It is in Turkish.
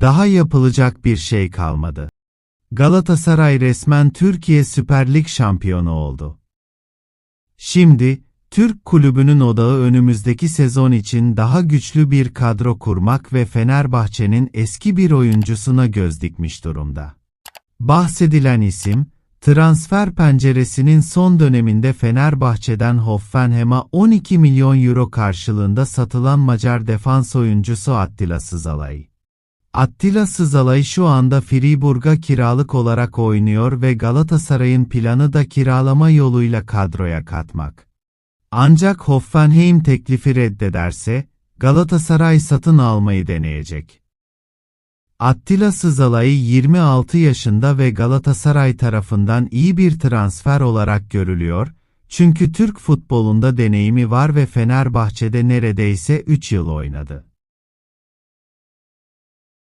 Daha yapılacak bir şey kalmadı. Galatasaray resmen Türkiye Süper Lig şampiyonu oldu. Şimdi, Türk kulübünün odağı önümüzdeki sezon için daha güçlü bir kadro kurmak ve Fenerbahçe'nin eski bir oyuncusuna göz dikmiş durumda. Bahsedilen isim, transfer penceresinin son döneminde Fenerbahçe'den Hoffenheim'a 12 milyon euro karşılığında satılan Macar defans oyuncusu Attila Sızalay. Attila Sızalay şu anda Friburg'a kiralık olarak oynuyor ve Galatasaray'ın planı da kiralama yoluyla kadroya katmak. Ancak Hoffenheim teklifi reddederse, Galatasaray satın almayı deneyecek. Attila Sızalay 26 yaşında ve Galatasaray tarafından iyi bir transfer olarak görülüyor, çünkü Türk futbolunda deneyimi var ve Fenerbahçe'de neredeyse 3 yıl oynadı.